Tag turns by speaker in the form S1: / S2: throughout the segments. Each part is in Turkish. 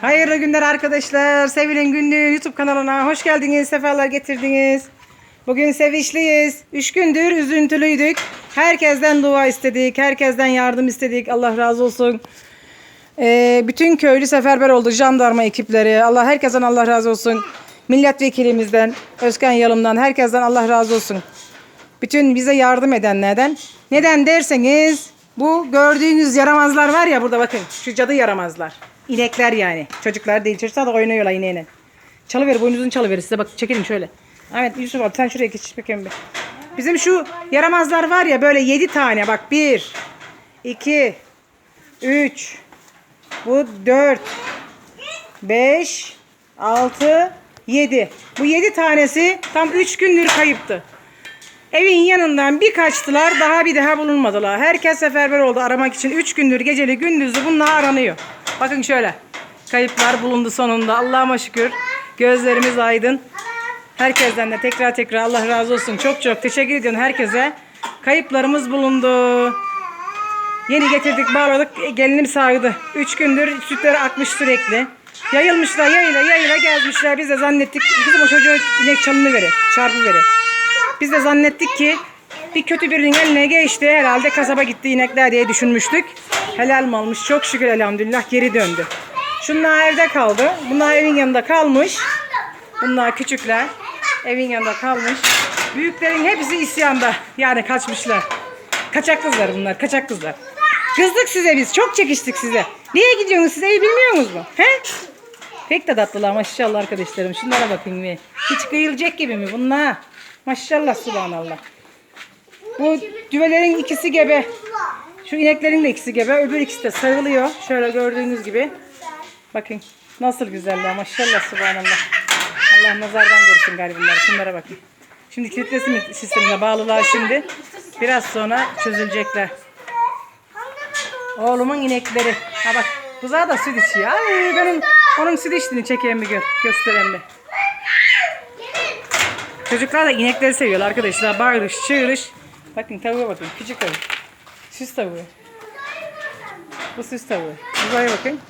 S1: Hayırlı günler arkadaşlar. Sevil'in günlüğü YouTube kanalına hoş geldiniz. Sefalar getirdiniz. Bugün sevinçliyiz. Üç gündür üzüntülüydük. Herkesten dua istedik. Herkesten yardım istedik. Allah razı olsun. Ee, bütün köylü seferber oldu. Jandarma ekipleri. Allah herkesten Allah razı olsun. Milletvekilimizden, Özkan Yalım'dan herkesten Allah razı olsun. Bütün bize yardım edenlerden. Neden derseniz bu gördüğünüz yaramazlar var ya burada bakın. Şu cadı yaramazlar. İnekler yani. Çocuklar değil. Çocuklar da oynuyorlar ineğine. Çalıver boynuzunu çalıver size bak çekelim şöyle. Evet Yusuf abi sen şuraya geç bakayım bir. Bizim şu yaramazlar var ya böyle yedi tane bak. Bir, iki, üç, bu dört, beş, altı, yedi. Bu yedi tanesi tam üç gündür kayıptı. Evin yanından bir kaçtılar daha bir daha bulunmadılar. Herkes seferber oldu aramak için. Üç gündür geceli gündüzü bunlar aranıyor. Bakın şöyle. Kayıplar bulundu sonunda. Allah'ıma şükür. Gözlerimiz aydın. Herkesten de tekrar tekrar Allah razı olsun. Çok çok teşekkür ediyorum herkese. Kayıplarımız bulundu. Yeni getirdik bağladık gelinim sağdı. Üç gündür sütleri akmış sürekli. Yayılmışlar yayla yayla gezmişler. Biz de zannettik kızım o çocuğun inek çalını verir. Çarpı verir. Biz de zannettik ki bir kötü birinin eline geçti. Herhalde kasaba gitti inekler diye düşünmüştük. Helal mi olmuş? Çok şükür elhamdülillah geri döndü. Şunlar evde kaldı. Bunlar evin yanında kalmış. Bunlar küçükler. Evin yanında kalmış. Büyüklerin hepsi isyanda. Yani kaçmışlar. Kaçak kızlar bunlar. Kaçak kızlar. Kızdık size biz. Çok çekiştik size. Niye gidiyorsunuz siz? Evi bilmiyor musunuz? He? Pek de tatlılar maşallah arkadaşlarım. Şunlara bakın bir. Hiç kıyılacak gibi mi bunlar? Maşallah subhanallah. Bu düvelerin ikisi gebe. Şu ineklerin de ikisi gebe. Öbür ikisi de sarılıyor. Şöyle gördüğünüz gibi. Bakın nasıl güzeller. Maşallah subhanallah. Allah nazardan korusun garibanları. Şunlara bakın. Şimdi kilitlesim sistemine bağlılar şimdi. Biraz sonra çözülecekler. Oğlumun inekleri. Ha bak buzağı da süt içiyor. Ay benim onun süt içtiğini çekeyim bir gör, göstereyim bir. Çocuklar da inekleri seviyorlar arkadaşlar. Bağırış, çığırış. Bakın tavuğa bakın. Küçük tavuk. Süs tavuğu. Bu süs tavuğu. Buzaya bakın.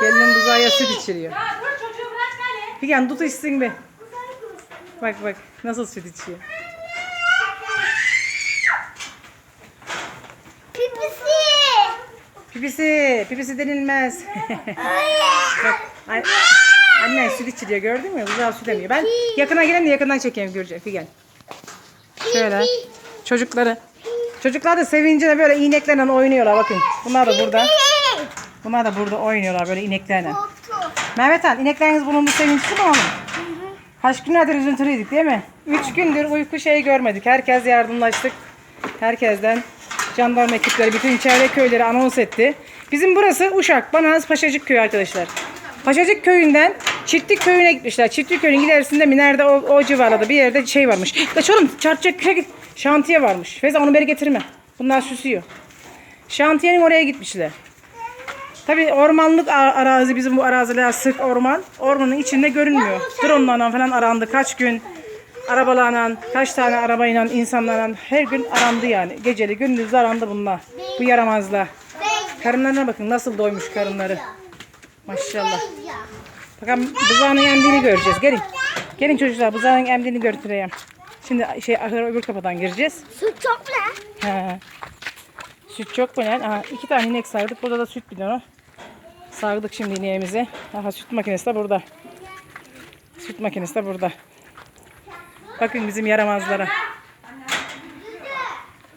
S1: Gelinin buzaya süt içiriyor. Figen tut içsin be. Bak bak nasıl süt içiyor.
S2: Pipisi.
S1: Pipisi, pipisi denilmez. bak an- annen süt içiriyor gördün mü? Buzağı süt emiyor. Ben yakına gelen de yakından çekeyim görecek Figen. Şöyle. Çocukları. Çocuklar da sevinçle böyle ineklerle oynuyorlar bakın. Bunlar da burada. Bunlar da burada oynuyorlar böyle ineklerle. Mehmet Han inekleriniz bulundu sevinçli mi oğlum? Kaç günlerdir üzüntülüydük değil mi? Üç gündür uyku şeyi görmedik. Herkes yardımlaştık. Herkesten jandarma ekipleri bütün çevre köyleri anons etti. Bizim burası Uşak, Banaz, Paşacık köyü arkadaşlar. Paşacık köyünden Çiftlik köyüne gitmişler. Çiftlik köyünün ilerisinde mi nerede o, o civarlarda bir yerde şey varmış. Kaç oğlum çarpacak köye git. Şantiye varmış. Feyza onu beri getirme. Bunlar süsüyor. Şantiyenin oraya gitmişler. Tabi ormanlık arazi bizim bu araziler sık orman. Ormanın içinde görünmüyor. Drone'larla falan arandı kaç gün. Arabalarla, kaç tane arabayla, insanlarla her gün arandı yani. Geceli gündüz arandı bunlar. Bu yaramazlar. Karınlarına bakın nasıl doymuş karınları. Maşallah. Bakalım buzağının emdiğini göreceğiz. Gelin. Gelin çocuklar buzağının emdiğini götüreyim. Şimdi şey öbür kapıdan gireceğiz.
S2: Su çok ne?
S1: He. Süt çok mu lan? Aha, iki tane inek sardık. Burada da süt bidonu. Sardık şimdi ineğimizi. Aha süt makinesi de burada. Süt makinesi de burada. Bakın bizim yaramazlara.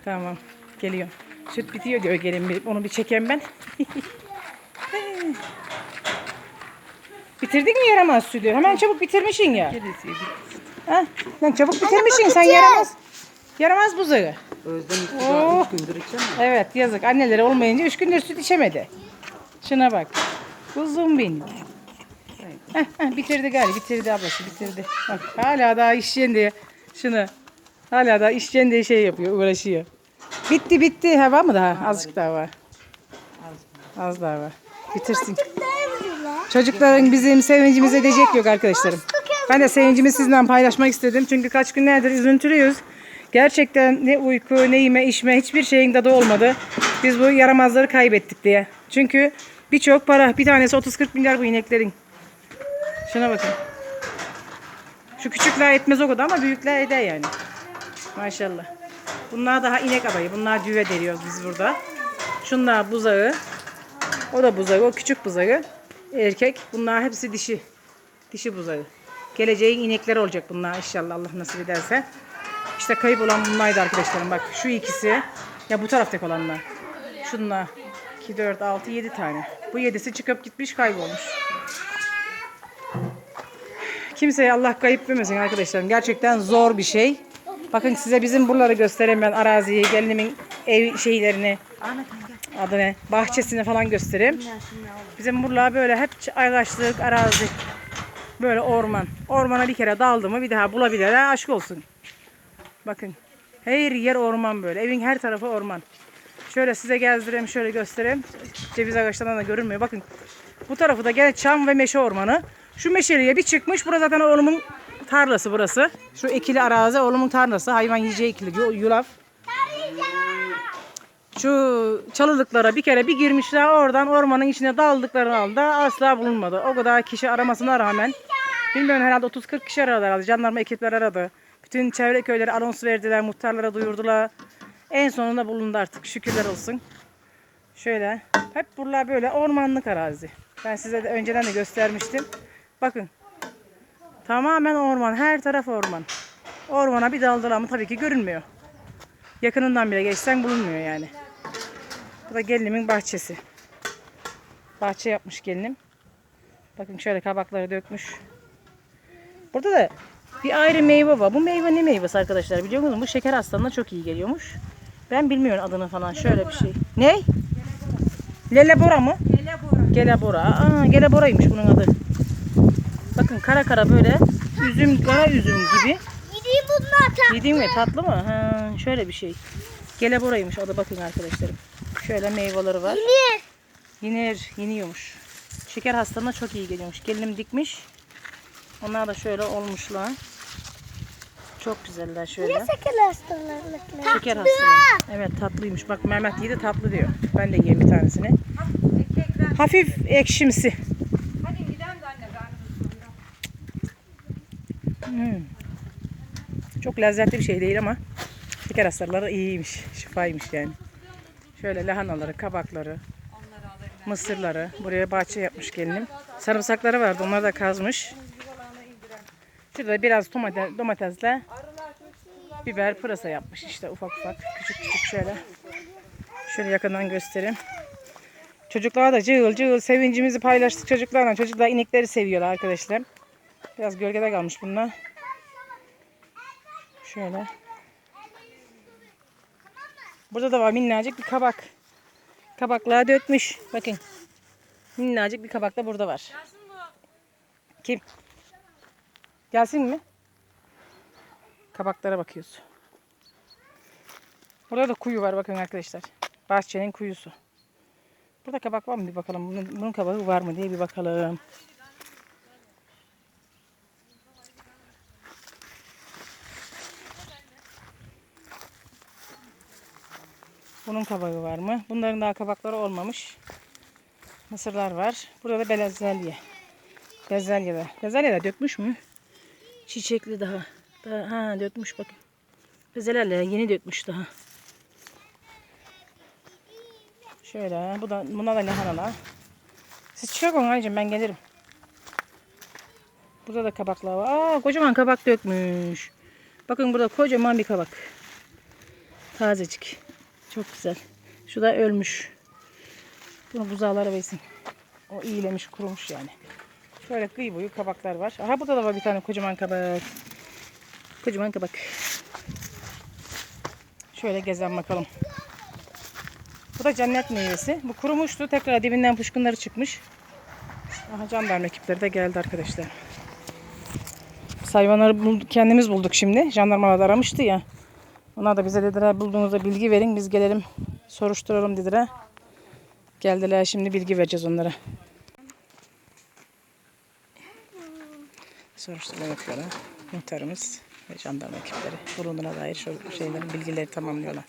S1: Tamam. Geliyor. Süt bitiyor diyor gelin bir. Onu bir çekeyim ben. Bitirdin mi yaramaz sütü? Hemen çabuk bitirmişsin ya. Ha? Lan çabuk bitirmişsin sen yaramaz. Yaramaz buzağı.
S3: Özlem
S1: Oh.
S3: üç gündür içemem.
S1: Evet yazık anneleri olmayınca üç gündür süt içemedi. Şuna bak. Kuzum benim. Heh, heh, bitirdi galiba bitirdi ablası bitirdi. Bak hala daha işeceğim diye şunu. Hala daha işeceğim diye şey yapıyor uğraşıyor. Bitti bitti. Ha var mı daha? Azıcık daha var. Az daha var. Bitirsin. Çocukların bizim sevincimize edecek yok arkadaşlarım. Ben de sevincimi sizinle paylaşmak istedim. Çünkü kaç günlerdir üzüntülüyüz. Gerçekten ne uyku, ne yeme, içme hiçbir şeyin tadı olmadı. Biz bu yaramazları kaybettik diye. Çünkü Birçok para. Bir tanesi 30-40 milyar bu ineklerin. Şuna bakın. Şu küçükler etmez o kadar ama büyükler eder yani. Maşallah. Bunlar daha inek adayı. Bunlar düve deriyoruz biz burada. Şunlar buzağı. O da buzağı. O küçük buzağı. Erkek. Bunlar hepsi dişi. Dişi buzağı. Geleceğin inekleri olacak bunlar inşallah Allah nasip ederse. İşte kayıp olan bunlardı arkadaşlarım. Bak şu ikisi. Ya bu taraftaki olanlar. Şunlar. 2, 4, 6, 7 tane. Bu yedisi çıkıp gitmiş kaybolmuş. Kimseye Allah kayıp vermesin arkadaşlarım. Gerçekten zor bir şey. Bakın size bizim buraları göstereyim ben araziyi, gelinimin ev şeylerini, adı ne, bahçesini falan göstereyim. Bizim buralar böyle hep ağaçlık, arazi. Böyle orman. Ormana bir kere daldı mı bir daha bulabilir. Ha, aşk olsun. Bakın. Her yer orman böyle. Evin her tarafı orman. Şöyle size gezdireyim, şöyle göstereyim. Ceviz ağaçlarından da görünmüyor. Bakın. Bu tarafı da gene çam ve meşe ormanı. Şu meşeliğe bir çıkmış. Burası zaten oğlumun tarlası burası. Şu ikili arazi oğlumun tarlası. Hayvan yiyeceği ikili yu- yulaf. Şu çalılıklara bir kere bir girmişler oradan ormanın içine daldıkları anda asla bulunmadı. O kadar kişi aramasına rağmen bilmiyorum herhalde 30-40 kişi aradı herhalde. Jandarma ekipler aradı. Bütün çevre köyleri anons verdiler, muhtarlara duyurdular. En sonunda bulundu artık şükürler olsun. Şöyle hep buralar böyle ormanlık arazi. Ben size de önceden de göstermiştim. Bakın. Tamamen orman. Her taraf orman. Ormana bir daldılar mı tabii ki görünmüyor. Yakınından bile geçsen bulunmuyor yani. Bu da gelinimin bahçesi. Bahçe yapmış gelinim. Bakın şöyle kabakları dökmüş. Burada da bir ayrı meyve var. Bu meyve ne meyvesi arkadaşlar biliyor musunuz? Bu şeker hastalığına çok iyi geliyormuş. Ben bilmiyorum adını falan. Şöyle bir şey. Ne? Lelebora mı? Gelebora. Aa, Gelebora'ymış bunun adı. Bakın kara kara böyle üzüm, kara üzüm gibi.
S2: Gideyim bunlar tatlı.
S1: Yediğin mi? Tatlı mı? Ha, şöyle bir şey. Gelebora'ymış adı bakın arkadaşlarım. Şöyle meyveleri var.
S2: Niye?
S1: Yenir, yeniyormuş. Şeker hastalığına çok iyi geliyormuş. Gelinim dikmiş. Onlar da şöyle olmuşlar. Çok güzeller şöyle.
S2: Niye şeker hastalıkları?
S1: Şeker hastalığı. Evet tatlıymış. Bak Mehmet yedi tatlı diyor. Ben de yiyeyim bir tanesini. Hafif ekşimsi. Hmm. Çok lezzetli bir şey değil ama şeker hastaları iyiymiş. Şifaymış yani. Şöyle lahanaları, kabakları, mısırları. Buraya bahçe yapmış gelinim. Sarımsakları vardı. Onları da kazmış. Şurada biraz domates, domatesle biber, pırasa yapmış işte ufak ufak. Küçük küçük şöyle. Şöyle yakından göstereyim. Çocuklar da cığıl cığıl sevincimizi paylaştık çocuklarla. Çocuklar inekleri seviyorlar arkadaşlar. Biraz gölgede kalmış bunlar. Şöyle. Burada da var minnacık bir kabak. Kabaklığa dökmüş. Bakın. Minnacık bir kabak da burada var. Kim? Gelsin mi? Kabaklara bakıyoruz. Burada da kuyu var bakın arkadaşlar. Bahçenin kuyusu. Burada kabak var mı bir bakalım. Bunun, bunun kabağı var mı diye bir bakalım. Bunun kabağı var mı? Bunların daha kabakları olmamış. Mısırlar var. Burada da bezelye. Bezelyeler. Bezelyeler dökmüş mü? Çiçekli daha. daha ha dökmüş bakın. Bezelyeler yeni dökmüş daha. Şöyle. Bu da, buna da lahanalar. Siz koyun anneciğim ben gelirim. Burada da kabaklar var. Aa kocaman kabak dökmüş. Bakın burada kocaman bir kabak. Tazecik. Çok güzel. Şu da ölmüş. Bunu buzağlara versin. O iyilemiş, kurumuş yani. Şöyle kıyı boyu kabaklar var. Aha burada da var bir tane kocaman kabak. Kocaman kabak. Şöyle gezen bakalım. Bu da cennet meyvesi. Bu kurumuştu. Tekrar dibinden puşkunları çıkmış. Aha jandarma ekipleri de geldi arkadaşlar. Bul- kendimiz bulduk şimdi. Jandarmalar da aramıştı ya. Onlar da bize dediler bulduğunuzda bilgi verin. Biz gelelim soruşturalım dediler. Geldiler şimdi bilgi vereceğiz onlara. Soruşturma yapıyorlar. Muhtarımız ve jandarma ekipleri. Bulunduğuna dair şu şeylerin bilgileri tamamlıyorlar.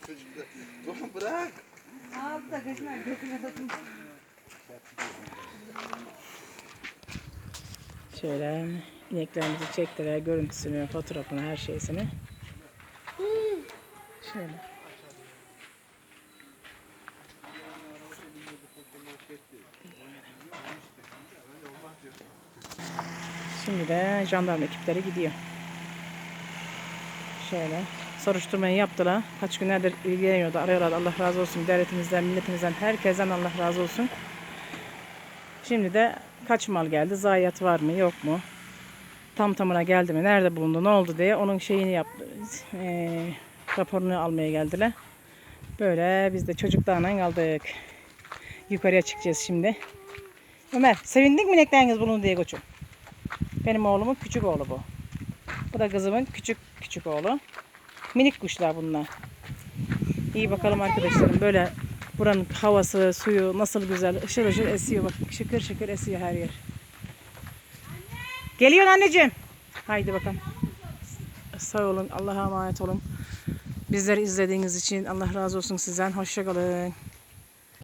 S1: Şöyle ineklerimizi çektiler. Görüntüsünü, fotoğrafını, her şeysini. Şöyle. Şimdi de jandarma ekipleri gidiyor. Şöyle soruşturmayı yaptılar. Kaç günlerdir ilgileniyordu. Arıyorlar. Allah razı olsun. Devletimizden, milletimizden, herkesten Allah razı olsun. Şimdi de kaç mal geldi? Zayiat var mı? Yok mu? Tam tamına geldi mi? Nerede bulundu? Ne oldu diye onun şeyini yaptı. Eee, raporunu almaya geldiler. Böyle biz de çocuklarla kaldık. Yukarıya çıkacağız şimdi. Ömer sevindin mi inekleriniz bulundu diye koçum? Benim oğlumun küçük oğlu bu. Bu da kızımın küçük küçük oğlu. Minik kuşlar bunlar. İyi bakalım arkadaşlarım. Böyle buranın havası, suyu nasıl güzel. Işıl ışıl esiyor. Bak şıkır şıkır esiyor her yer. Geliyor anneciğim. Haydi bakalım. Sağ olun. Allah'a emanet olun. Bizleri izlediğiniz için Allah razı olsun sizden. Hoşça kalın.